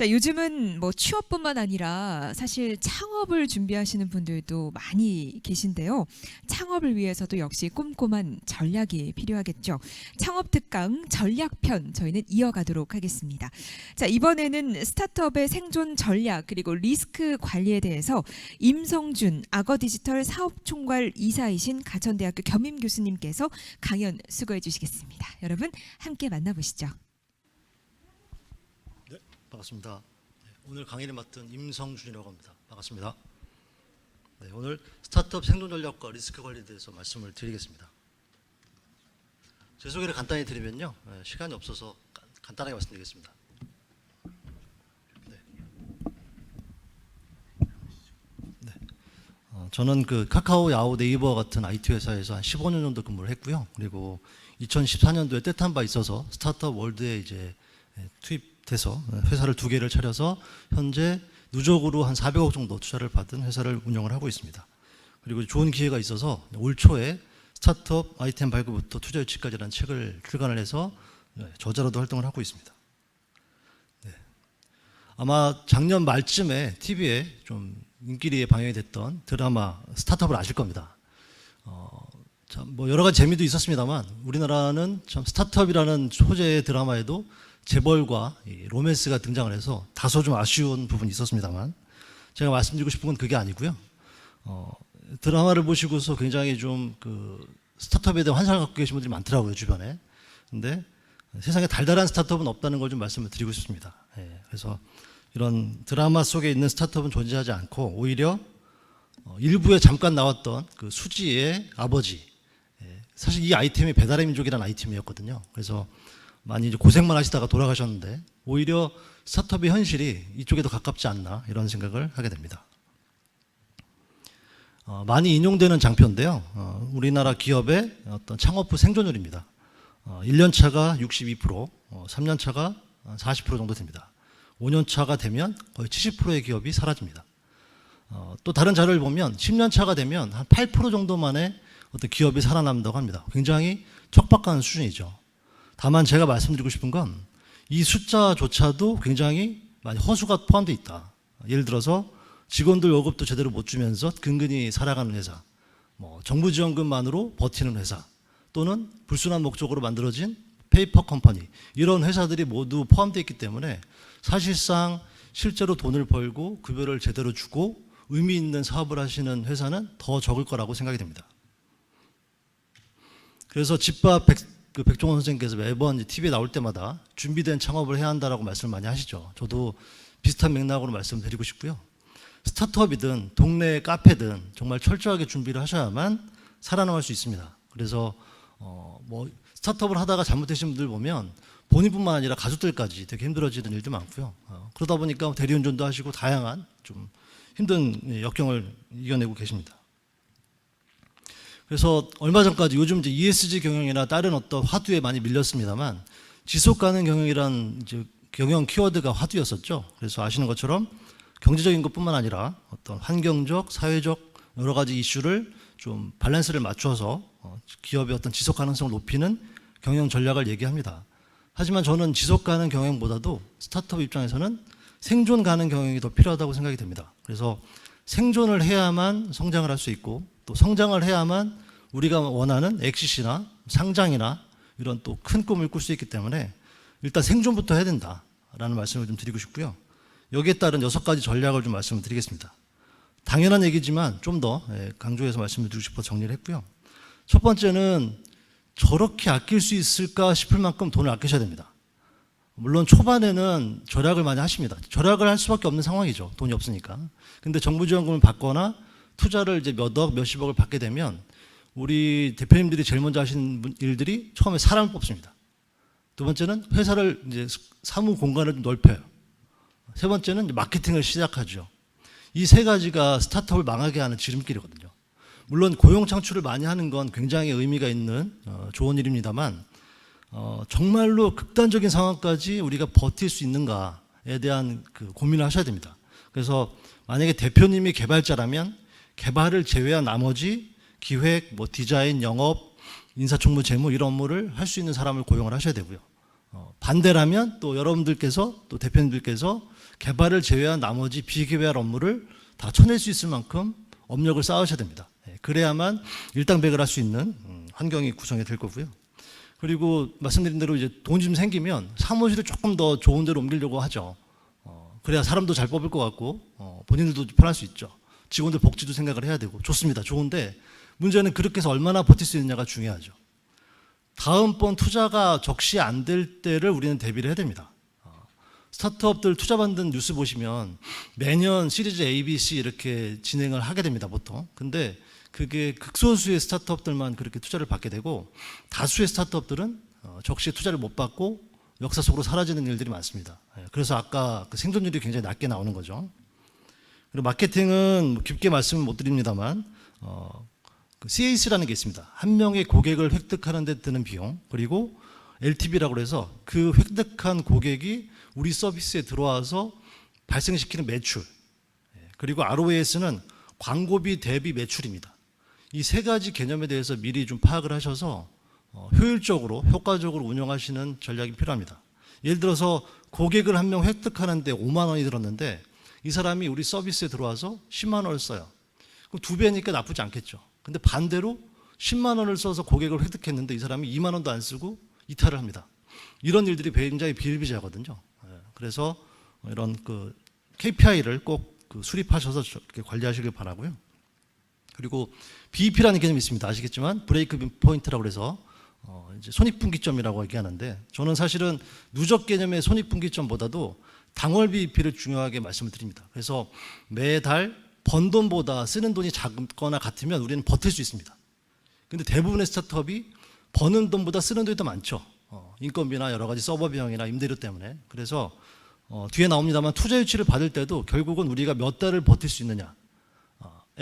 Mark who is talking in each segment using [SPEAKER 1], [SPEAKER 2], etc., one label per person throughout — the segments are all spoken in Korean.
[SPEAKER 1] 자, 요즘은 뭐 취업뿐만 아니라 사실 창업을 준비하시는 분들도 많이 계신데요. 창업을 위해서도 역시 꼼꼼한 전략이 필요하겠죠. 창업 특강 전략편 저희는 이어가도록 하겠습니다. 자, 이번에는 스타트업의 생존 전략 그리고 리스크 관리에 대해서 임성준 악어 디지털 사업 총괄 이사이신 가천대학교 겸임 교수님께서 강연 수고해 주시겠습니다. 여러분 함께 만나보시죠.
[SPEAKER 2] 네, 반갑습니다. 네, 오늘 강의를 맡은 임성준이라고 합니다. 반갑습니다. 네, 오늘 스타트업 생존 전략과 리스크 관리에 대해서 말씀을 드리겠습니다. 제 소개를 간단히 드리면요, 네, 시간이 없어서 간- 간단하게 말씀드리겠습니다. 네. 네. 어, 저는 그 카카오, 야후, 네이버 같은 IT 회사에서 한 15년 정도 근무를 했고요. 그리고 2014년도에 떼탄 바 있어서 스타트업 월드에 이제 예, 투입 돼서 회사를 두 개를 차려서 현재 누적으로 한 400억 정도 투자를 받은 회사를 운영을 하고 있습니다. 그리고 좋은 기회가 있어서 올 초에 스타트업 아이템 발굴부터 투자 유치까지라는 책을 출간을 해서 예, 저자로도 활동을 하고 있습니다. 네. 아마 작년 말쯤에 TV에 좀 인기리에 방영이 됐던 드라마 스타트업을 아실 겁니다. 어, 참 뭐 여러 가지 재미도 있었습니다만 우리나라는 참 스타트업이라는 소재의 드라마에도 재벌과 이 로맨스가 등장을 해서 다소 좀 아쉬운 부분이 있었습니다만 제가 말씀드리고 싶은 건 그게 아니고요. 어, 드라마를 보시고서 굉장히 좀 그 스타트업에 대한 환상을 갖고 계신 분들이 많더라고요 주변에. 근데 세상에 달달한 스타트업은 없다는 걸 좀 말씀을 드리고 싶습니다. 예, 그래서 이런 드라마 속에 있는 스타트업은 존재하지 않고 오히려 어, 일부에 잠깐 나왔던 그 수지의 아버지. 예, 사실 이 아이템이 배달의 민족이라는 아이템이었거든요. 그래서 많이 이제 고생만 하시다가 돌아가셨는데 오히려 스타트업의 현실이 이쪽에 더 가깝지 않나 이런 생각을 하게 됩니다. 어, 많이 인용되는 장표인데요. 어, 우리나라 기업의 어떤 창업 후 생존율입니다. 어, 1년 차가 62%, 어, 3년 차가 40% 정도 됩니다. 5년 차가 되면 거의 70%의 기업이 사라집니다. 어, 또 다른 자료를 보면 10년 차가 되면 한 8% 정도만의 어떤 기업이 살아남는다고 합니다. 굉장히 척박한 수준이죠. 다만 제가 말씀드리고 싶은 건 이 숫자조차도 굉장히 많이 허수가 포함되어 있다. 예를 들어서 직원들 월급도 제대로 못 주면서 근근히 살아가는 회사, 뭐 정부 지원금만으로 버티는 회사, 또는 불순한 목적으로 만들어진 페이퍼 컴퍼니 이런 회사들이 모두 포함되어 있기 때문에 사실상 실제로 돈을 벌고 급여를 제대로 주고 의미 있는 사업을 하시는 회사는 더 적을 거라고 생각이 됩니다. 그래서 집밥 백, 그 백종원 선생님께서 매번 TV에 나올 때마다 준비된 창업을 해야 한다라고 말씀을 많이 하시죠. 저도 비슷한 맥락으로 말씀드리고 싶고요. 스타트업이든 동네 카페든 정말 철저하게 준비를 하셔야만 살아남을 수 있습니다. 그래서 어, 뭐 스타트업을 하다가 잘못되신 분들 보면 본인뿐만 아니라 가족들까지 되게 힘들어지는 일도 많고요. 어, 그러다 보니까 대리운전도 하시고 다양한 좀 힘든 예, 역경을 이겨내고 계십니다. 그래서 얼마 전까지 요즘 이제 ESG 경영이나 다른 어떤 화두에 많이 밀렸습니다만 지속 가능 경영이란 이제 경영 키워드가 화두였었죠. 그래서 아시는 것처럼 경제적인 것뿐만 아니라 어떤 환경적, 사회적 여러 가지 이슈를 좀 밸런스를 맞춰서 어, 기업의 어떤 지속 가능성을 높이는 경영 전략을 얘기합니다. 하지만 저는 지속 가능 경영보다도 스타트업 입장에서는 생존 가능 경영이 더 필요하다고 생각이 됩니다. 그래서 생존을 해야만 성장을 할 수 있고 또 성장을 해야만 우리가 원하는 엑시시나 상장이나 이런 또 큰 꿈을 꿀 수 있기 때문에 일단 생존부터 해야 된다라는 말씀을 좀 드리고 싶고요. 여기에 따른 여섯 가지 전략을 좀 말씀을 드리겠습니다. 당연한 얘기지만 좀더 예, 강조해서 말씀을 드리고 싶어 정리를 했고요. 첫 번째는 저렇게 아낄 수 있을까 싶을 만큼 돈을 아끼셔야 됩니다. 물론 초반에는 절약을 많이 하십니다. 절약을 할 수밖에 없는 상황이죠. 돈이 없으니까. 근데 정부 지원금을 받거나 투자를 이제 몇억, 몇십억을 받게 되면 우리 대표님들이 제일 먼저 분- 일들이 처음에 사람을 뽑습니다. 두 번째는 회사를 이제 사무 공간을 좀 넓혀요. 세 번째는 마케팅을 시작하죠. 이 세 가지가 스타트업을 망하게 하는 지름길이거든요. 물론 고용 창출을 많이 하는 건 굉장히 의미가 있는 어, 좋은 일입니다만 어, 정말로 극단적인 상황까지 우리가 버틸 수 있는가에 대한 그 고민을 하셔야 됩니다. 그래서 만약에 대표님이 개발자라면 개발을 제외한 나머지 기획, 뭐 디자인, 영업, 인사총무, 재무 이런 업무를 할 수 있는 사람을 고용을 하셔야 되고요. 어, 반대라면 또 여러분들께서 또 대표님들께서 개발을 제외한 나머지 비개발 업무를 다 쳐낼 수 있을 만큼 업력을 쌓으셔야 됩니다. 예, 그래야만 일당백을 할 수 있는 음, 환경이 구성이 될 거고요. 그리고 말씀드린 대로 이제 돈 좀 생기면 사무실을 조금 더 좋은 데로 옮기려고 하죠. 어, 그래야 사람도 잘 뽑을 것 같고 어, 본인들도 편할 수 있죠. 직원들 복지도 생각을 해야 되고 좋습니다. 좋은데 문제는 그렇게 해서 얼마나 버틸 수 있느냐가 중요하죠. 다음번 투자가 적시 안 될 때를 우리는 대비를 해야 됩니다. 어, 스타트업들 투자 받는 뉴스 보시면 매년 시리즈 A, B, C 이렇게 진행을 하게 됩니다, 보통. 근데 그게 극소수의 스타트업들만 그렇게 투자를 받게 되고 다수의 스타트업들은 어, 적시에 투자를 못 받고 역사 속으로 사라지는 일들이 많습니다. 예, 그래서 아까 그 생존율이 굉장히 낮게 나오는 거죠. 그리고 마케팅은 뭐 깊게 말씀을 못 드립니다만 어, 그 CAC라는 게 있습니다. 한 명의 고객을 획득하는 데 드는 비용 그리고 LTV라고 해서 그 획득한 고객이 우리 서비스에 들어와서 발생시키는 매출 예, 그리고 ROAS는 광고비 대비 매출입니다. 이 세 가지 개념에 대해서 미리 좀 파악을 하셔서 어, 효율적으로 효과적으로 운영하시는 전략이 필요합니다. 예를 들어서 고객을 한 명 획득하는데 5만 원이 들었는데 이 사람이 우리 서비스에 들어와서 10만 원을 써요. 그럼 두 배니까 나쁘지 않겠죠. 근데 반대로 10만 원을 써서 고객을 획득했는데 이 사람이 2만 원도 안 쓰고 이탈을 합니다. 이런 일들이 굉장히 비일비재하거든요. 예, 그래서 이런 그 KPI를 꼭 그 수립하셔서 이렇게 관리하시길 바라고요. 그리고 BEP라는 개념이 있습니다. 아시겠지만 브레이크 포인트라고 해서 어 이제 손익분기점이라고 얘기하는데 저는 사실은 누적 개념의 손익분기점보다도 당월 BEP를 중요하게 말씀을 드립니다. 그래서 매달 번 돈보다 쓰는 돈이 작거나 같으면 우리는 버틸 수 있습니다. 근데 대부분의 스타트업이 버는 돈보다 쓰는 돈이 더 많죠. 어, 인건비나 여러 가지 서버 비용이나 임대료 때문에. 그래서 어, 뒤에 나옵니다만 투자 유치를 받을 때도 결국은 우리가 몇 달을 버틸 수 있느냐에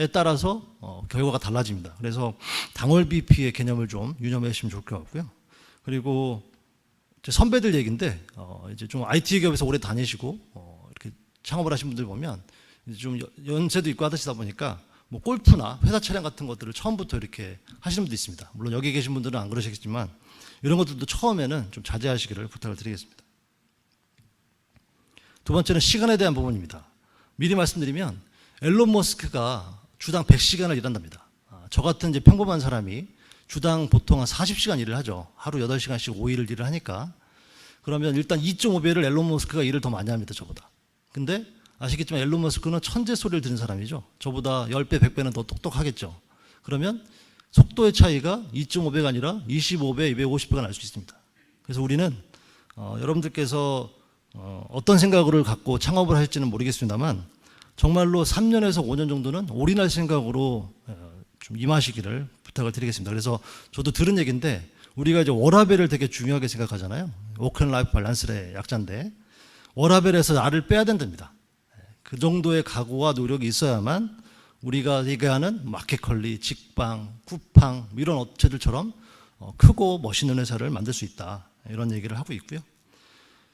[SPEAKER 2] 따라서 어, 결과가 달라집니다. 그래서 당월 BP의 개념을 좀 유념해 주시면 좋을 것 같고요. 그리고 제 선배들 얘기인데 어, 이제 좀 IT 기업에서 오래 다니시고 어, 이렇게 창업을 하신 분들 보면 이제 좀 여- 연세도 있고 하시다 보니까 뭐 골프나 회사 차량 같은 것들을 처음부터 이렇게 하시는 분도 있습니다. 물론 여기 계신 분들은 안 그러시겠지만 이런 것들도 처음에는 좀 자제하시기를 부탁을 드리겠습니다. 두 번째는 시간에 대한 부분입니다. 미리 말씀드리면 앨런 머스크가 주당 100시간을 일한답니다. 아, 저 같은 이제 평범한 사람이 주당 보통 한 40시간 일을 하죠. 하루 8시간씩 5일을 일을 하니까. 그러면 일단 2.5배를 앨런 머스크가 일을 더 많이 합니다. 저보다. 근데 아시겠지만 앨런 머스크는 천재 소리를 듣는 사람이죠. 저보다 10배, 100배는 더 똑똑하겠죠. 그러면 속도의 차이가 2.5배가 아니라 25배, 250배가 날 수 있습니다. 그래서 우리는 어, 여러분들께서 어, 어떤 생각을 갖고 창업을 할지는 모르겠습니다만 정말로 3년에서 5년 정도는 올인할 생각으로 어, 좀 임하시기를 부탁을 드리겠습니다. 그래서 저도 들은 얘기인데 우리가 이제 워라벨을 되게 중요하게 생각하잖아요. 워크앤 라이프 밸런스의 약자인데 워라벨에서 나를 빼야 된답니다. 그 정도의 각오와 노력이 있어야만 우리가 얘기하는 마켓컬리, 직방, 쿠팡 이런 업체들처럼 어, 크고 멋있는 회사를 만들 수 있다 이런 얘기를 하고 있고요.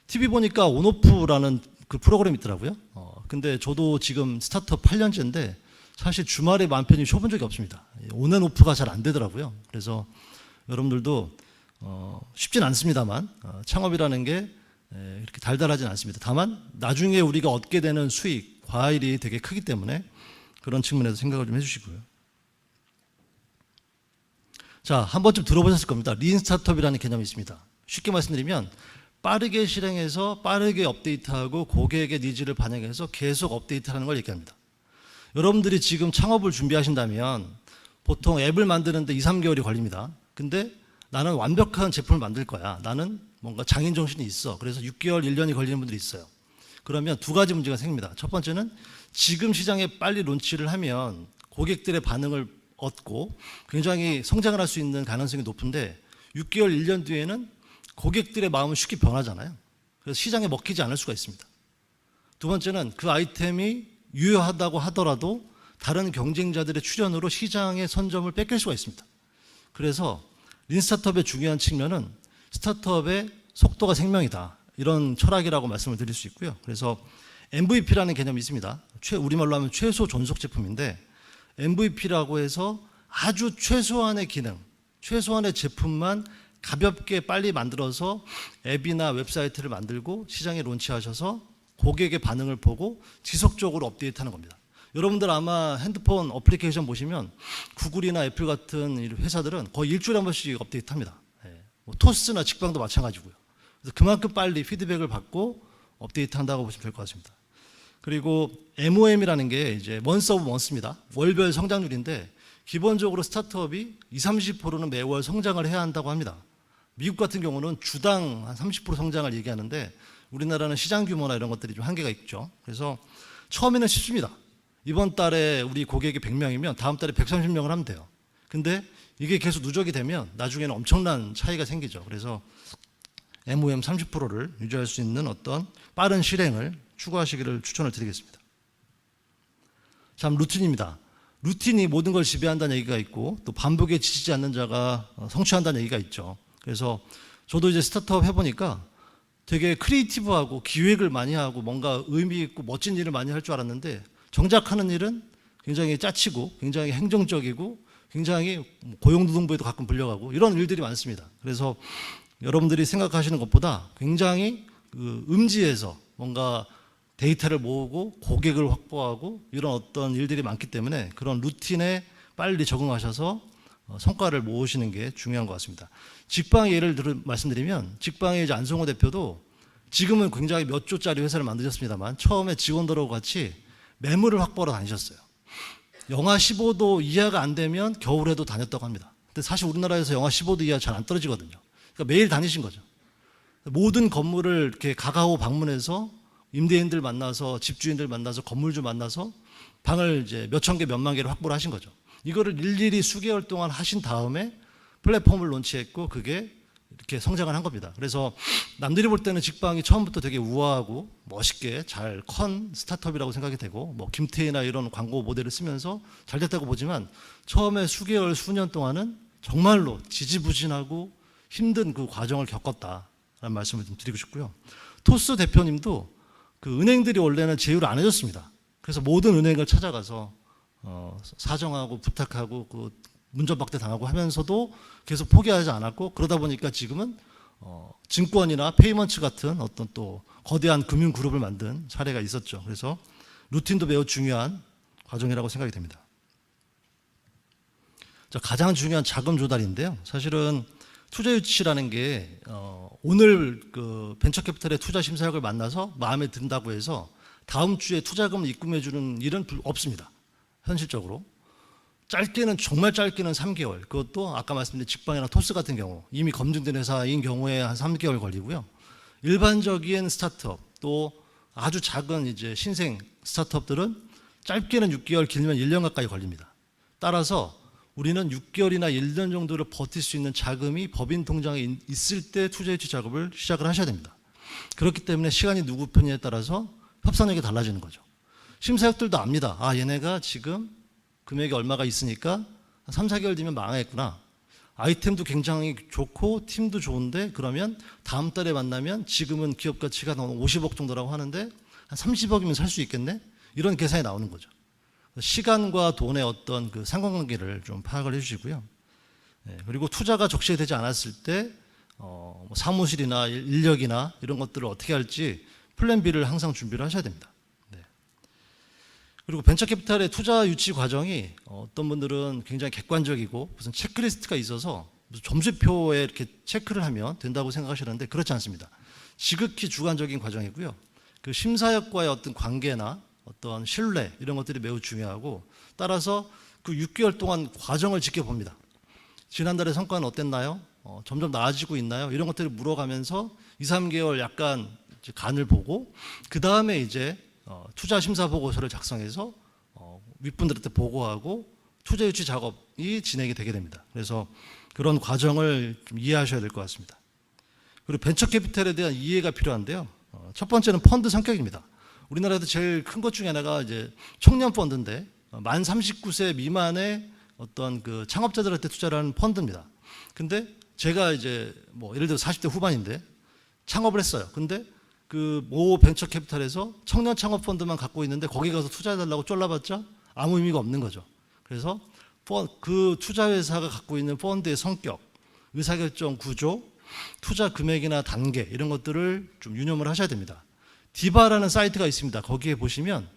[SPEAKER 2] TV 보니까 온오프라는 그 프로그램이 있더라고요. 어, 근데 저도 지금 스타트업 8년째인데 사실 주말에 마음 편히 쉬어본 적이 없습니다. 온앤오프가 잘 안 되더라고요. 그래서 여러분들도 어, 쉽진 않습니다만 어, 창업이라는 게 에, 이렇게 달달하진 않습니다. 다만 나중에 우리가 얻게 되는 수익, 과일이 되게 크기 때문에 그런 측면에서 생각을 좀 해주시고요. 자, 한 번쯤 들어보셨을 겁니다. 린 스타트업이라는 개념이 있습니다. 쉽게 말씀드리면 빠르게 실행해서 빠르게 업데이트하고 고객의 니즈를 반영해서 계속 업데이트하는 걸 얘기합니다. 여러분들이 지금 창업을 준비하신다면 보통 앱을 만드는데 2, 3개월이 걸립니다. 근데 나는 완벽한 제품을 만들 거야. 나는 뭔가 장인 정신이 있어. 그래서 6개월, 1년이 걸리는 분들이 있어요. 그러면 두 가지 문제가 생깁니다. 첫 번째는 지금 시장에 빨리 론치를 하면 고객들의 반응을 얻고 굉장히 성장을 할 수 있는 가능성이 높은데 6개월, 1년 뒤에는 고객들의 마음은 쉽게 변하잖아요. 그래서 시장에 먹히지 않을 수가 있습니다. 두 번째는 그 아이템이 유효하다고 하더라도 다른 경쟁자들의 출현으로 시장의 선점을 뺏길 수가 있습니다. 그래서 린 스타트업의 중요한 측면은 스타트업의 속도가 생명이다. 이런 철학이라고 말씀을 드릴 수 있고요. 그래서 MVP라는 개념이 있습니다. 최, 우리말로 하면 최소 존속 제품인데 MVP라고 해서 아주 최소한의 기능, 최소한의 제품만 가볍게 빨리 만들어서 앱이나 웹사이트를 만들고 시장에 론치하셔서 고객의 반응을 보고 지속적으로 업데이트하는 겁니다. 여러분들 아마 핸드폰 어플리케이션 보시면 구글이나 애플 같은 이 회사들은 거의 일주일에 한 번씩 업데이트합니다. 예. 뭐 토스나 직방도 마찬가지고요. 그래서 그만큼 빨리 피드백을 받고 업데이트한다고 보시면 될 것 같습니다. 그리고 MOM이라는 게 이제 원스 오브 원스입니다. 월별 성장률인데 기본적으로 스타트업이 20, 30%는 매월 성장을 해야 한다고 합니다. 미국 같은 경우는 주당 한 30% 성장을 얘기하는데 우리나라는 시장 규모나 이런 것들이 좀 한계가 있죠. 그래서 처음에는 쉽습니다. 이번 달에 우리 고객이 100명이면 다음 달에 130명을 하면 돼요. 근데 이게 계속 누적이 되면 나중에는 엄청난 차이가 생기죠. 그래서 MOM 30%를 유지할 수 있는 어떤 빠른 실행을 추구하시기를 추천을 드리겠습니다. 참 루틴입니다. 루틴이 모든 걸 지배한다는 얘기가 있고 또 반복에 지치지 않는 자가 어, 성취한다는 얘기가 있죠. 그래서 저도 이제 스타트업 해보니까 되게 크리에이티브하고 기획을 많이 하고 뭔가 의미 있고 멋진 일을 많이 할 줄 알았는데 정작 하는 일은 굉장히 짜치고 굉장히 행정적이고 굉장히 고용노동부에도 가끔 불려가고 이런 일들이 많습니다. 그래서 여러분들이 생각하시는 것보다 굉장히 그 음지에서 뭔가 데이터를 모으고 고객을 확보하고 이런 어떤 일들이 많기 때문에 그런 루틴에 빨리 적응하셔서 어, 성과를 모으시는 게 중요한 것 같습니다. 직방 예를 들어 말씀드리면 직방의 안성호 대표도 지금은 굉장히 몇 조짜리 회사를 만드셨습니다만 처음에 직원들하고 같이 매물을 확보하러 다니셨어요. 영하 15도 이하가 안 되면 겨울에도 다녔다고 합니다. 근데 사실 우리나라에서 영하 15도 이하 잘 안 떨어지거든요. 그러니까 매일 다니신 거죠. 모든 건물을 이렇게 가가오 방문해서 임대인들 만나서 집주인들 만나서 건물주 만나서 방을 이제 몇천 개, 몇만 개를 확보를 하신 거죠. 이거를 일일이 수개월 동안 하신 다음에 플랫폼을 론치했고 그게 이렇게 성장을 한 겁니다. 그래서 남들이 볼 때는 직방이 처음부터 되게 우아하고 멋있게 잘컨 스타트업이라고 생각이 되고 뭐 김태희나 이런 광고 모델을 쓰면서 잘 됐다고 보지만 처음에 수개월 수년 동안은 정말로 지지부진하고 힘든 그 과정을 겪었다라는 말씀을 좀 드리고 싶고요. 토스 대표님도 그 은행들이 원래는 제휴를 안 해줬습니다. 그래서 모든 은행을 찾아가서 어, 사정하고 부탁하고 그 문전박대 당하고 하면서도 계속 포기하지 않았고 그러다 보니까 지금은 어, 증권이나 페이먼츠 같은 어떤 또 거대한 금융 그룹을 만든 사례가 있었죠. 그래서 루틴도 매우 중요한 과정이라고 생각이 됩니다. 자, 가장 중요한 자금 조달인데요. 사실은 투자 유치라는 게 어, 오늘 그 벤처캐피탈의 투자 심사역을 만나서 마음에 든다고 해서 다음 주에 투자금을 입금해 주는 일은 불- 없습니다. 현실적으로 짧게는 정말 짧게는 3개월. 그것도 아까 말씀드린 직방이나 토스 같은 경우 이미 검증된 회사인 경우에 한 3개월 걸리고요. 일반적인 스타트업 또 아주 작은 이제 신생 스타트업들은 짧게는 6개월, 길면 1년 가까이 걸립니다. 따라서 우리는 6개월이나 1년 정도를 버틸 수 있는 자금이 법인 통장에 있- 있을 때 투자 유치 작업을 시작을 하셔야 됩니다. 그렇기 때문에 시간이 누구 편이냐에 따라서 협상력이 달라지는 거죠. 심사역들도 압니다. 아, 얘네가 지금 금액이 얼마가 있으니까 한 3, 4개월 뒤면 망하겠구나. 아이템도 굉장히 좋고 팀도 좋은데 그러면 다음 달에 만나면 지금은 기업 가치가 한 50억 정도라고 하는데 한 30억이면 살 수 있겠네? 이런 계산이 나오는 거죠. 시간과 돈의 어떤 그 상관관계를 좀 파악을 해주시고요. 예, 그리고 투자가 적시되지 않았을 때 어, 뭐 사무실이나 일- 인력이나 이런 것들을 어떻게 할지 플랜 B를 항상 준비를 하셔야 됩니다. 네. 그리고 벤처캐피탈의 투자 유치 과정이 어, 어떤 분들은 굉장히 객관적이고 무슨 체크리스트가 있어서 무슨 점수표에 이렇게 체크를 하면 된다고 생각하시는데 그렇지 않습니다. 지극히 주관적인 과정이고요. 그 심사역과의 어떤 관계나 어떤 신뢰 이런 것들이 매우 중요하고 따라서 그 6개월 동안 과정을 지켜봅니다. 지난달의 성과는 어땠나요? 어, 점점 나아지고 있나요? 이런 것들을 물어가면서 2, 3개월 약간 간을 보고 그 다음에 이제 어, 투자 심사 보고서를 작성해서 어, 윗분들한테 보고하고 투자 유치 작업이 진행이 되게 됩니다. 그래서 그런 과정을 좀 이해하셔야 될 것 같습니다. 그리고 벤처 캐피탈에 대한 이해가 필요한데요. 어, 첫 번째는 펀드 성격입니다. 우리나라에서 제일 큰 것 중에 하나가 이제 청년 펀드인데 어, 만 39세 미만의 어떤 그 창업자들한테 투자를 하는 펀드입니다. 근데 제가 이제 뭐 예를 들어 40대 후반인데 창업을 했어요. 근데 그 모 벤처 캐피탈에서 청년 창업 펀드만 갖고 있는데 거기 가서 투자해 달라고 쫄라봤자 아무 의미가 없는 거죠. 그래서 펀- 그 투자 회사가 갖고 있는 펀드의 성격 의사결정 구조, 투자 금액이나 단계 이런 것들을 좀 유념을 하셔야 됩니다. 디바라는 사이트가 있습니다. 거기에 보시면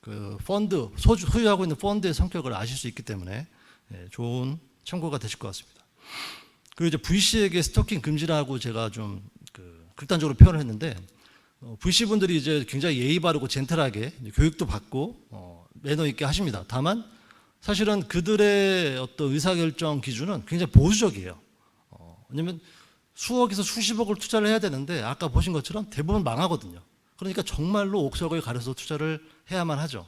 [SPEAKER 2] 그 펀드 소주, 소유하고 있는 펀드의 성격을 아실 수 있기 때문에 예, 좋은 참고가 되실 것 같습니다. 그리고 이제 VC에게 스토킹 금지라고 제가 좀그 극단적으로 표현을 했는데 어, VC 분들이 이제 굉장히 예의 바르고 젠틀하게 교육도 받고 어, 매너 있게 하십니다. 다만 사실은 그들의 어떤 의사결정 기준은 굉장히 보수적이에요. 어, 왜냐면 수억에서 수십억을 투자를 해야 되는데 아까 보신 것처럼 대부분 망하거든요. 그러니까 정말로 옥석을 가려서 투자를 해야만 하죠.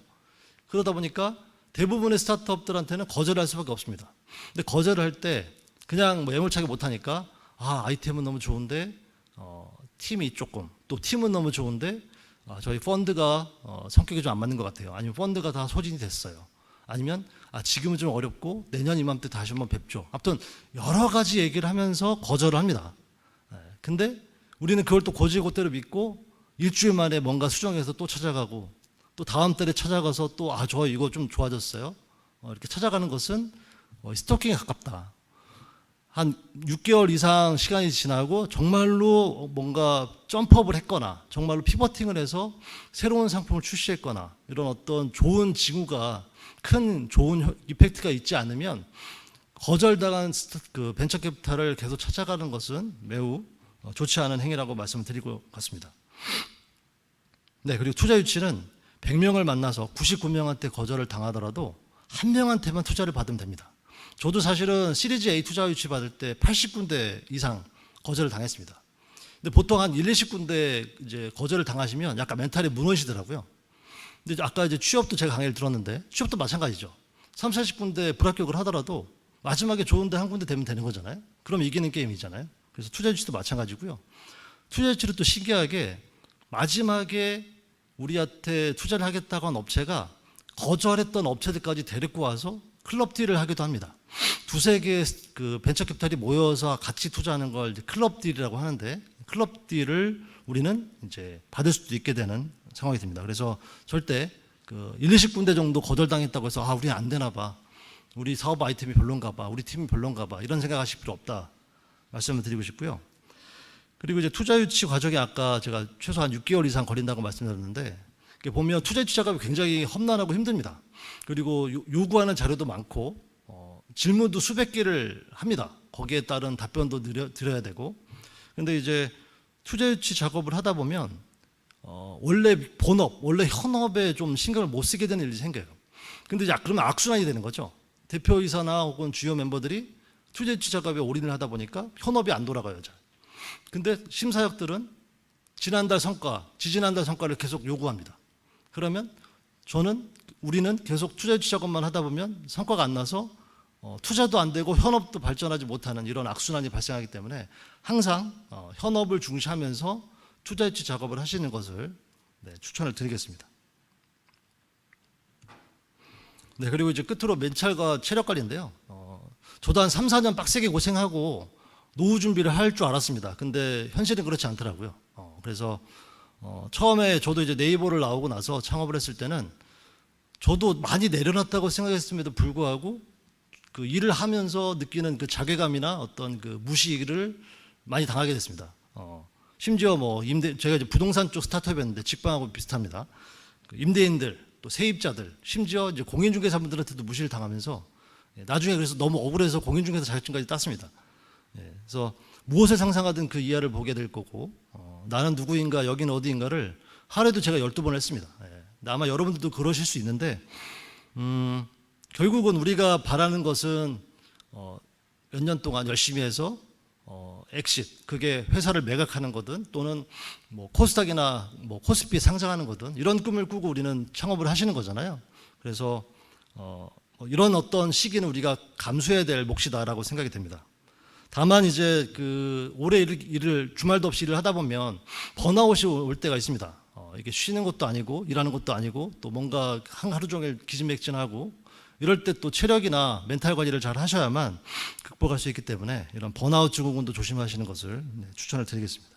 [SPEAKER 2] 그러다 보니까 대부분의 스타트업들한테는 거절할 수밖에 없습니다. 근데 거절을 할 때 그냥 뭐 매몰차게 못하니까 아 아이템은 너무 좋은데 어, 팀이 조금 또 팀은 너무 좋은데 아, 저희 펀드가 어, 성격이 좀 안 맞는 것 같아요. 아니면 펀드가 다 소진이 됐어요. 아니면 아, 지금은 좀 어렵고 내년 이맘때 다시 한번 뵙죠. 아무튼 여러 가지 얘기를 하면서 거절을 합니다. 예, 근데 우리는 그걸 또 고지고대로 믿고 일주일 만에 뭔가 수정해서 또 찾아가고 또 다음 달에 찾아가서 또 아 저 이거 좀 좋아졌어요. 어, 이렇게 찾아가는 것은 어, 스토킹에 가깝다. 한 6개월 이상 시간이 지나고 정말로 뭔가 점프업을 했거나 정말로 피버팅을 해서 새로운 상품을 출시했거나 이런 어떤 좋은 징후가 큰 좋은 효- 이펙트가 있지 않으면 거절당한 그 벤처 캐피탈을 계속 찾아가는 것은 매우 어, 좋지 않은 행위라고 말씀을 드리고 갔습니다. 네, 그리고 투자 유치는 100명을 만나서 99명한테 거절을 당하더라도 한 명한테만 투자를 받으면 됩니다. 저도 사실은 시리즈 A 투자 유치 받을 때 80군데 이상 거절을 당했습니다. 근데 보통 한 1, 20군데 이제 거절을 당하시면 약간 멘탈이 무너지더라고요. 근데 아까 이제 취업도 제가 강의를 들었는데 취업도 마찬가지죠. 3, 40군데 불합격을 하더라도 마지막에 좋은데 한 군데 되면 되는 거잖아요. 그럼 이기는 게임이잖아요. 그래서 투자 유치도 마찬가지고요. 투자 유치를 또 신기하게 마지막에 우리한테 투자를 하겠다고 한 업체가 거절했던 업체들까지 데리고 와서 클럽 딜을 하기도 합니다. 두세 개의 그 벤처 캐피탈이 모여서 같이 투자하는 걸 클럽 딜이라고 하는데 클럽 딜을 우리는 이제 받을 수도 있게 되는 상황이 됩니다. 그래서 절대 그 1, 20군데 정도 거절당했다고 해서 아, 우리는 안 되나 봐. 우리 사업 아이템이 별론가 봐. 우리 팀이 별론가 봐. 이런 생각하실 필요 없다. 말씀을 드리고 싶고요. 그리고 이제 투자 유치 과정이 아까 제가 최소한 6개월 이상 걸린다고 말씀드렸는데 보면 투자 유치 작업이 굉장히 험난하고 힘듭니다. 그리고 요- 요구하는 자료도 많고 어, 질문도 수백 개를 합니다. 거기에 따른 답변도 드려, 드려야 되고 근데 이제 투자 유치 작업을 하다 보면 어, 원래 본업, 원래 현업에 좀 신경을 못 쓰게 되는 일이 생겨요. 근데 이제 그러면 악순환이 되는 거죠. 대표이사나 혹은 주요 멤버들이 투자 유치 작업에 올인을 하다 보니까 현업이 안 돌아가요. 잘. 근데 심사역들은 지난달 성과, 지지난달 성과를 계속 요구합니다. 그러면 저는 우리는 계속 투자 유치 작업만 하다 보면 성과가 안 나서 어, 투자도 안 되고 현업도 발전하지 못하는 이런 악순환이 발생하기 때문에 항상 어, 현업을 중시하면서 투자 유치 작업을 하시는 것을 네, 추천을 드리겠습니다. 네, 그리고 이제 끝으로 멘탈과 체력 관리인데요. 어, 저도 한 3, 4년 빡세게 고생하고 노후 준비를 할 줄 알았습니다. 근데 현실은 그렇지 않더라고요. 어, 그래서 어, 처음에 저도 이제 네이버를 나오고 나서 창업을 했을 때는 저도 많이 내려놨다고 생각했음에도 불구하고 그 일을 하면서 느끼는 그 자괴감이나 어떤 그 무시를 많이 당하게 됐습니다. 어, 심지어 뭐 임대 제가 이제 부동산 쪽 스타트업이었는데 직방하고 비슷합니다. 그 임대인들 또 세입자들 심지어 이제 공인중개사분들한테도 무시를 당하면서 예, 나중에 그래서 너무 억울해서 공인중개사 자격증까지 땄습니다. 예, 그래서 무엇을 상상하든 그 이하를 보게 될 거고 어, 나는 누구인가 여기는 어디인가를 하루에도 제가 12번 했습니다. 예, 아마 여러분들도 그러실 수 있는데 음, 결국은 우리가 바라는 것은 어, 몇 년 동안 열심히 해서 어, 엑sit 그게 회사를 매각하는 거든 또는 뭐 코스닥이나 뭐 코스피 상장하는 거든 이런 꿈을 꾸고 우리는 창업을 하시는 거잖아요. 그래서 어, 이런 어떤 시기는 우리가 감수해야 될 몫이다라고 생각이 됩니다. 다만 이제 그 오래 일을 주말도 없이 일을 하다 보면 번아웃이 올 때가 있습니다. 어, 이게 쉬는 것도 아니고 일하는 것도 아니고 또 뭔가 한 하루 종일 기진맥진하고 이럴 때 또 체력이나 멘탈 관리를 잘 하셔야만 극복할 수 있기 때문에 이런 번아웃 증후군도 조심하시는 것을 네, 추천을 드리겠습니다.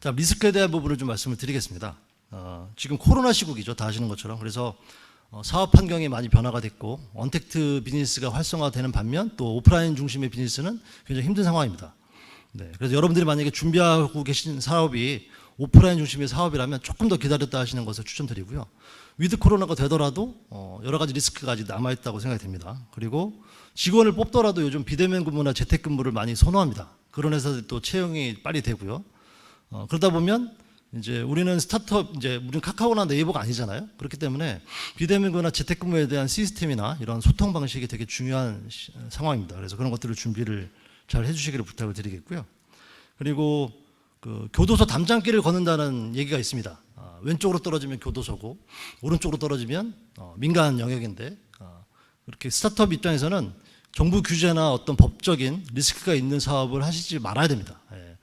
[SPEAKER 2] 자 리스크에 대한 부분을 좀 말씀을 드리겠습니다. 어, 지금 코로나 시국이죠, 다 아시는 것처럼 그래서 어, 사업 환경이 많이 변화가 됐고 언택트 비즈니스가 활성화되는 반면 또 오프라인 중심의 비즈니스는 굉장히 힘든 상황입니다. 네, 그래서 여러분들이 만약에 준비하고 계신 사업이 오프라인 중심의 사업이라면 조금 더 기다렸다 하시는 것을 추천드리고요. 위드 코로나가 되더라도 어, 여러 가지 리스크가 아직 남아 있다고 생각이 됩니다. 그리고 직원을 뽑더라도 요즘 비대면 근무나 재택 근무를 많이 선호합니다. 그런 회사들이 또 채용이 빨리 되고요. 어, 그러다 보면 이제 우리는 스타트업 이제 우리는 카카오나 네이버가 아니잖아요. 그렇기 때문에 비대면근무나 재택근무에 대한 시스템이나 이런 소통 방식이 되게 중요한 시- 상황입니다. 그래서 그런 것들을 준비를 잘 해주시기를 부탁을 드리겠고요. 그리고 그 교도소 담장길을 걷는다는 얘기가 있습니다. 아, 왼쪽으로 떨어지면 교도소고 오른쪽으로 떨어지면 어, 민간 영역인데 어, 그렇게 스타트업 입장에서는 정부 규제나 어떤 법적인 리스크가 있는 사업을 하시지 말아야 됩니다. 예.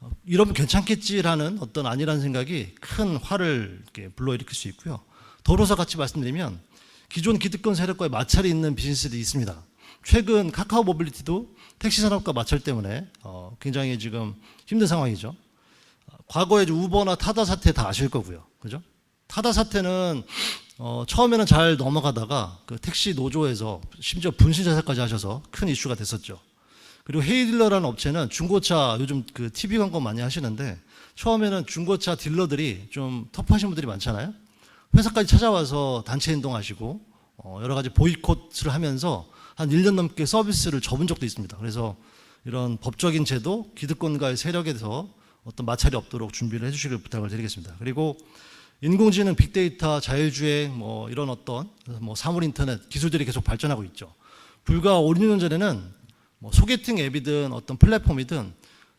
[SPEAKER 2] 어, 이러면 괜찮겠지라는 어떤 아니라는 생각이 큰 화를 이렇게 불러일으킬 수 있고요. 더불어서 같이 말씀드리면 기존 기득권 세력과의 마찰이 있는 비즈니스들이 있습니다. 최근 카카오 모빌리티도 택시 산업과 마찰 때문에 어, 굉장히 지금 힘든 상황이죠. 어, 과거에 우버나 타다 사태 다 아실 거고요. 그죠? 타다 사태는 어, 처음에는 잘 넘어가다가 그 택시 노조에서 심지어 분신 자살까지 하셔서 큰 이슈가 됐었죠. 그리고 헤이딜러라는 업체는 중고차 요즘 그 TV 광고 많이 하시는데 처음에는 중고차 딜러들이 좀 터프하신 분들이 많잖아요. 회사까지 찾아와서 단체 행동하시고 어, 여러 가지 보이콧을 하면서 한 1년 넘게 서비스를 접은 적도 있습니다. 그래서 이런 법적인 제도, 기득권과의 세력에서 어떤 마찰이 없도록 준비를 해주시길 부탁을 드리겠습니다. 그리고 인공지능, 빅데이터, 자율주행, 뭐 이런 어떤 뭐 사물 인터넷 기술들이 계속 발전하고 있죠. 불과 5, 6년 전에는 뭐 소개팅 앱이든 어떤 플랫폼이든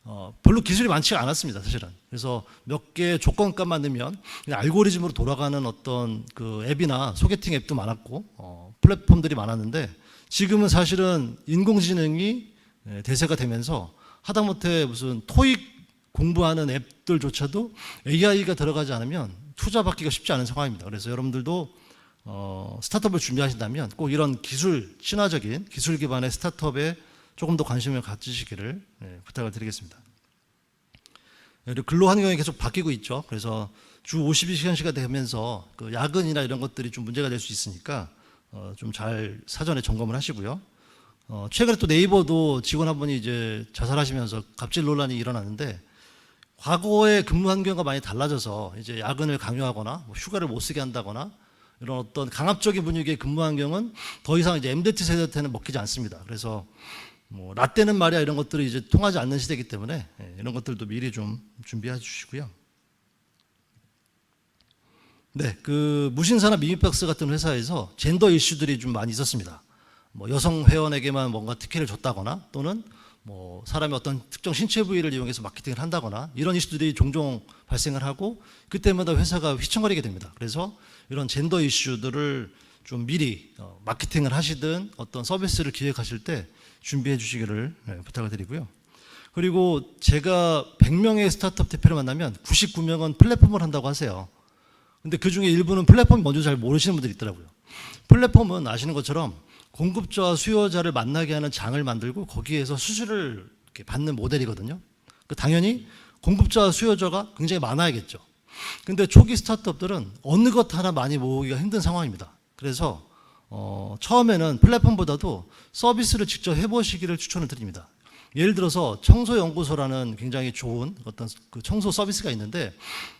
[SPEAKER 2] 어, 별로 기술이 많지가 않았습니다, 사실은. 그래서 몇 개 조건값만 넣으면 알고리즘으로 돌아가는 어떤 그 앱이나 소개팅 앱도 많았고 어, 플랫폼들이 많았는데 지금은 사실은 인공지능이 예, 대세가 되면서 하다못해 무슨 토익 공부하는 앱들조차도 AI가 들어가지 않으면 투자 받기가 쉽지 않은 상황입니다. 그래서 여러분들도 어, 스타트업을 준비하신다면 꼭 이런 기술 친화적인 기술 기반의 스타트업에 조금 더 관심을 가지시기를 예, 부탁을 드리겠습니다. 근로 환경이 계속 바뀌고 있죠. 그래서 주 52시간씩가 되면서 그 야근이나 이런 것들이 좀 문제가 될 수 있으니까 어, 좀 잘 사전에 점검을 하시고요. 어, 최근에 또 네이버도 직원 한 분이 이제 자살하시면서 갑질 논란이 일어났는데 과거의 근무 환경과 많이 달라져서 이제 야근을 강요하거나 뭐 휴가를 못 쓰게 한다거나 이런 어떤 강압적인 분위기의 근무 환경은 더 이상 이제 MZ 세대한테는 먹히지 않습니다. 그래서 뭐 라떼는 말이야 이런 것들이 이제 통하지 않는 시대이기 때문에 예, 이런 것들도 미리 좀 준비해 주시고요. 네, 그 무신사나 미미박스 같은 회사에서 젠더 이슈들이 좀 많이 있었습니다. 뭐 여성 회원에게만 뭔가 특혜를 줬다거나 또는 뭐 사람의 어떤 특정 신체 부위를 이용해서 마케팅을 한다거나 이런 이슈들이 종종 발생을 하고 그때마다 회사가 휘청거리게 됩니다. 그래서 이런 젠더 이슈들을 좀 미리 어, 마케팅을 하시든 어떤 서비스를 기획하실 때 준비해 주시기를 네, 부탁을 드리고요. 그리고 제가 100명의 스타트업 대표를 만나면 99명은 플랫폼을 한다고 하세요. 근데 그 중에 일부는 플랫폼이 뭔지 잘 모르시는 분들이 있더라고요. 플랫폼은 아시는 것처럼 공급자와 수요자를 만나게 하는 장을 만들고 거기에서 수수료를 받는 모델이거든요. 그 당연히 공급자와 수요자가 굉장히 많아야겠죠. 근데 초기 스타트업들은 어느 것 하나 많이 모으기가 힘든 상황입니다. 그래서 어, 처음에는 플랫폼보다도 서비스를 직접 해보시기를 추천을 드립니다. 예를 들어서 청소연구소라는 굉장히 좋은 어떤 그 청소 서비스가 있는데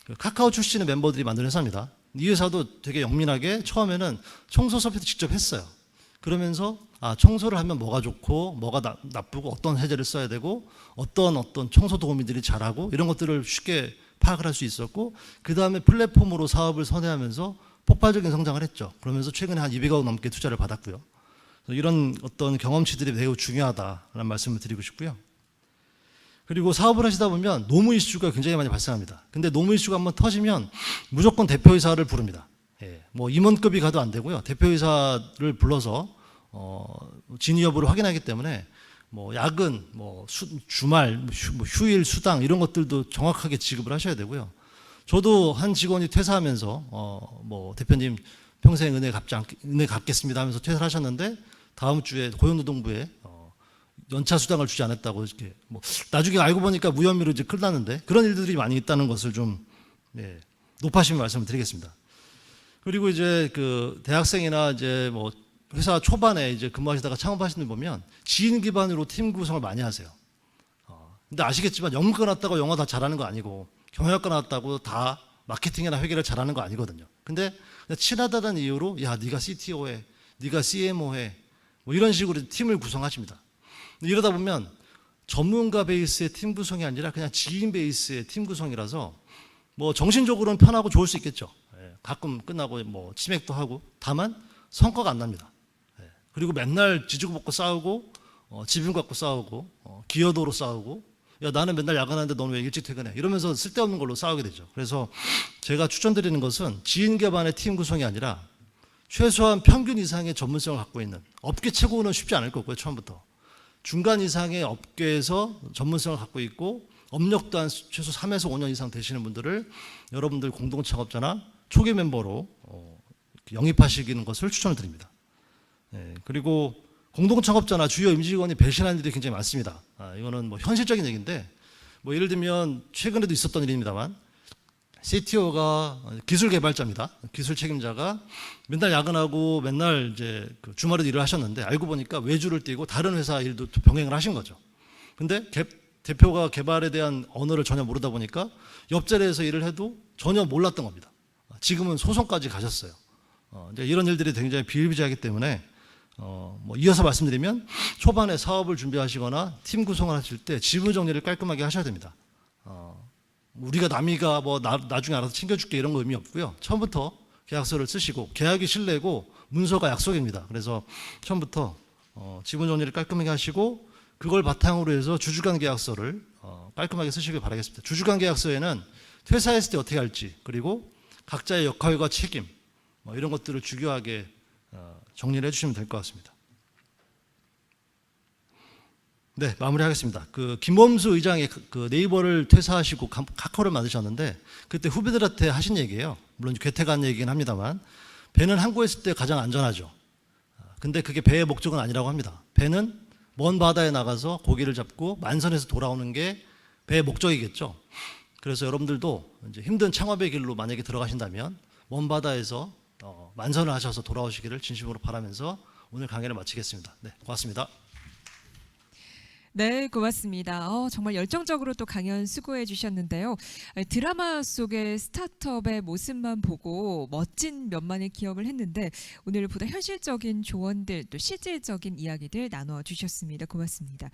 [SPEAKER 2] 그 카카오 출신의 멤버들이 만든 회사입니다. 이 회사도 되게 영민하게 처음에는 청소 서비스 직접 했어요. 그러면서 아 청소를 하면 뭐가 좋고 뭐가 나, 나쁘고 어떤 세제를 써야 되고 어떤 어떤 청소 도우미들이 잘하고 이런 것들을 쉽게 파악을 할 수 있었고 그 다음에 플랫폼으로 사업을 선회하면서 폭발적인 성장을 했죠. 그러면서 최근에 한 200억 넘게 투자를 받았고요. 이런 어떤 경험치들이 매우 중요하다라는 말씀을 드리고 싶고요. 그리고 사업을 하시다 보면 노무 이슈가 굉장히 많이 발생합니다. 근데 노무 이슈가 한번 터지면 무조건 대표이사를 부릅니다. 예, 뭐 임원급이 가도 안 되고요. 대표이사를 불러서 어, 진위 여부를 확인하기 때문에 뭐 야근, 뭐 수, 주말, 뭐 휴, 뭐 휴일, 수당 이런 것들도 정확하게 지급을 하셔야 되고요. 저도 한 직원이 퇴사하면서 어, 뭐 대표님 평생 은혜 갚지 않, 은혜 갚겠습니다 하면서 퇴사를 하셨는데 다음 주에 고용노동부에 어, 연차 수당을 주지 않았다고 이렇게 뭐 나중에 알고 보니까 무혐의로 이제 끝났는데 그런 일들이 많이 있다는 것을 좀 예, 높아심을 말씀을 드리겠습니다. 그리고 이제 그 대학생이나 이제 뭐 회사 초반에 이제 근무하시다가 창업하시는 분 보면 지인 기반으로 팀 구성을 많이 하세요. 어, 근데 아시겠지만 영문과 나왔다고 영어 다 잘하는 거 아니고 경영학과 나왔다고 다 마케팅이나 회계를 잘하는 거 아니거든요. 근데 친하다는 이유로 야 네가 CTO 해, 네가 CMO 해, 뭐 이런 식으로 팀을 구성하십니다. 이러다 보면 전문가 베이스의 팀 구성이 아니라 그냥 지인 베이스의 팀 구성이라서 뭐 정신적으로는 편하고 좋을 수 있겠죠. 예, 가끔 끝나고 뭐 치맥도 하고 다만 성과가 안 납니다. 예, 그리고 맨날 지지고 볶고 싸우고 어, 지분 갖고 싸우고 어, 기여도로 싸우고 야 나는 맨날 야근하는데 너는 왜 일찍 퇴근해 이러면서 쓸데없는 걸로 싸우게 되죠. 그래서 제가 추천드리는 것은 지인 기반의 팀 구성이 아니라 최소한 평균 이상의 전문성을 갖고 있는 업계 최고는 쉽지 않을 거고요 처음부터 중간 이상의 업계에서 전문성을 갖고 있고 업력도 한 최소 3에서 5년 이상 되시는 분들을 여러분들 공동 창업자나 초기 멤버로 어, 이렇게 영입하시는 것을 추천을 드립니다. 예, 그리고 공동 창업자나 주요 임직원이 배신하는 일이 굉장히 많습니다. 아, 이거는 뭐 현실적인 얘기인데 뭐 예를 들면 최근에도 있었던 일입니다만 CTO가 기술 개발자입니다. 기술 책임자가 맨날 야근하고 맨날 이제 그 주말에도 일을 하셨는데 알고 보니까 외주를 띄고 다른 회사 일도 병행을 하신 거죠. 근데 개- 대표가 개발에 대한 언어를 전혀 모르다 보니까 옆자리에서 일을 해도 전혀 몰랐던 겁니다. 지금은 소송까지 가셨어요. 어, 이제 이런 일들이 굉장히 비일비재하기 때문에 어, 뭐 이어서 말씀드리면 초반에 사업을 준비하시거나 팀 구성을 하실 때 지분 정리를 깔끔하게 하셔야 됩니다. 어, 우리가 남이가 뭐 나, 나중에 알아서 챙겨줄게 이런 거 의미 없고요. 처음부터 계약서를 쓰시고 계약이 신뢰고 문서가 약속입니다. 그래서 처음부터 어, 지분 정리를 깔끔하게 하시고 그걸 바탕으로 해서 주주간 계약서를 어, 깔끔하게 쓰시길 바라겠습니다. 주주간 계약서에는 퇴사했을 때 어떻게 할지 그리고 각자의 역할과 책임 뭐 이런 것들을 주교하게 어, 정리를 해주시면 될 것 같습니다. 네, 마무리하겠습니다. 그 김범수 의장이 그- 그 네이버를 퇴사하시고 카- 카카오를 만드셨는데 그때 후배들한테 하신 얘기예요. 물론 괴테간 얘기긴 합니다만 배는 항구에 있을 때 가장 안전하죠. 아, 근데 그게 배의 목적은 아니라고 합니다. 배는 먼 바다에 나가서 고기를 잡고 만선에서 돌아오는 게 배의 목적이겠죠. 그래서 여러분들도 이제 힘든 창업의 길로 만약에 들어가신다면 먼 바다에서 어, 만선을 하셔서 돌아오시기를 진심으로 바라면서 오늘 강의를 마치겠습니다. 네, 고맙습니다.
[SPEAKER 1] 네, 고맙습니다. 어, 정말 열정적으로 또 강연 수고해 주셨는데요. 에, 드라마 속의 스타트업의 모습만 보고 멋진 면만의 기억을 했는데 오늘 보다 현실적인 조언들 또 실질적인 이야기들 나눠 주셨습니다. 고맙습니다.